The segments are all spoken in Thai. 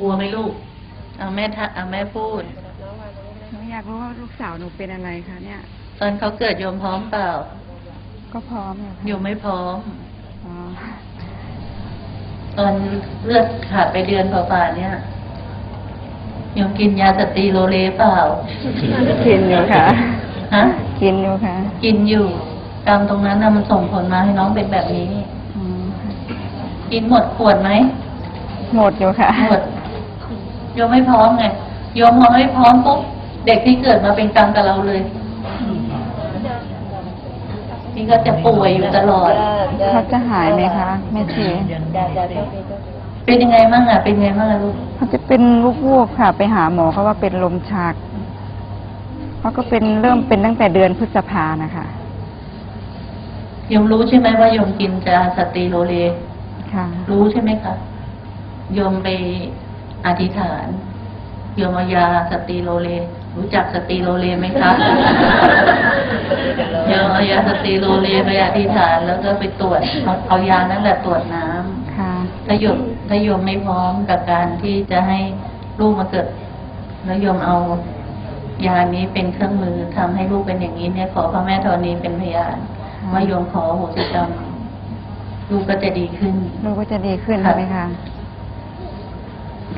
กลัวไหมลูกเอาแม่ทะเอาแม่พูด หนูอยากรู้ว่าลูกสาวหนูเป็นอะไรคะเนี่ย ตอนเขาเกิดโยมพร้อมเปล่าก็พร้อมอยู่ค่ะโยมไม่พร้อม อ๋อตอนเลือดขาดไปเดือนกว่าๆเนี่ยโยมกินยาสตีโรเลเปล่า กินอยู่ค่ะ ฮะ กินอยู่ค่ะกินอยู่กรรมตรงนั้นนะมันส่งผลมาให้น้องเป็นแบบนี้ อืมค่ะกินหมดขวดไหม หมดอยู่ค่ะ หมด โยมไม่พร้อมไงโยมพอไม่พร้อมปุ๊บเด็กที่เกิดมาเป็นกรรมกับเราเลยนี่ก็จะป่วยอยู่ตลอดเขาจะหายไหมคะแม่ชีเป็นยังไงบ้างอะเป็นยังไงบ้างอะลูกเขาจะเป็นลูกวูบค่ะ ไปหาหมอเขาว่าเป็นลมชักเขาก็เป็นเริ่มเป็นตั้งแต่เดือนพฤษภานะคะโยมรู้ใช่ไหมว่าโยมกินจาสตีโรเลค่ะรู้ใช่ไหมคะโยมไป อธิษฐานโยมเอายาสตีโรเล รู้จักสตีโรเลไหมคะโยมเอายาสตีโรเลไปอธิษฐานแล้วก็ไปตรวจเอาเอายานั่นแหละตรวจน้ำค่ะถ้าโยมถ้าโยมไม่พร้อมกับการที่จะให้ลูกมาเกิดแล้วโยมเอายานี้เป็นเครื่องมือทำให้ลูกเป็นอย่างนี้เนี่ยขอพระแม่ธรณีเป็นพยานว่าโยมขอโหสิกรรมลูกก็จะดีขึ้น ลูกก็จะดีขึ้นค่ะใช่ไหมคะ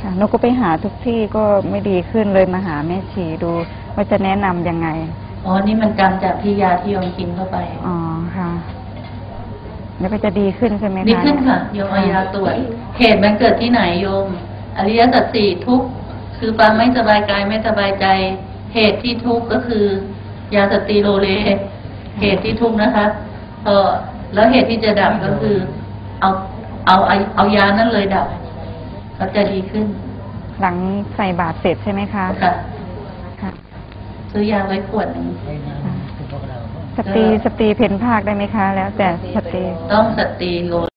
ค่ะหนูก็ไปหาทุกที่ก็ไม่ดีขึ้นเลยมาหาแม่ชีดู ว่าจะแนะนำยังไง อ๋อ นี่มันกรรมจากที่ยาที่โยมกินเข้าไป อ๋อค่ะ แล้วก็จะดีขึ้นใช่ไหมคะดีขึ้นค่ะโยมเอายาตรวจเหตุมันเกิดที่ไหนโยม อริยสัจสี่ทุกข์คือความไม่สบายกายไม่สบายใจ เหตุที่ทุกข์ก็คือ ยาสตีโรเลเหตุที่ทุกข์นะคะพอแล้วเหตุที่จะดับก็คือ เอาเอาเอาเอายานั้นเลยดับ เขาจะดีขึ้น หลังใส่บาตรเสร็จใช่ไหมคะค่ะค่ะซื้อยาไว้ขวดหนึ่งสตรีสตรีเพนภาคได้ไหมคะ แล้วแต่สตรีต้องสตีโร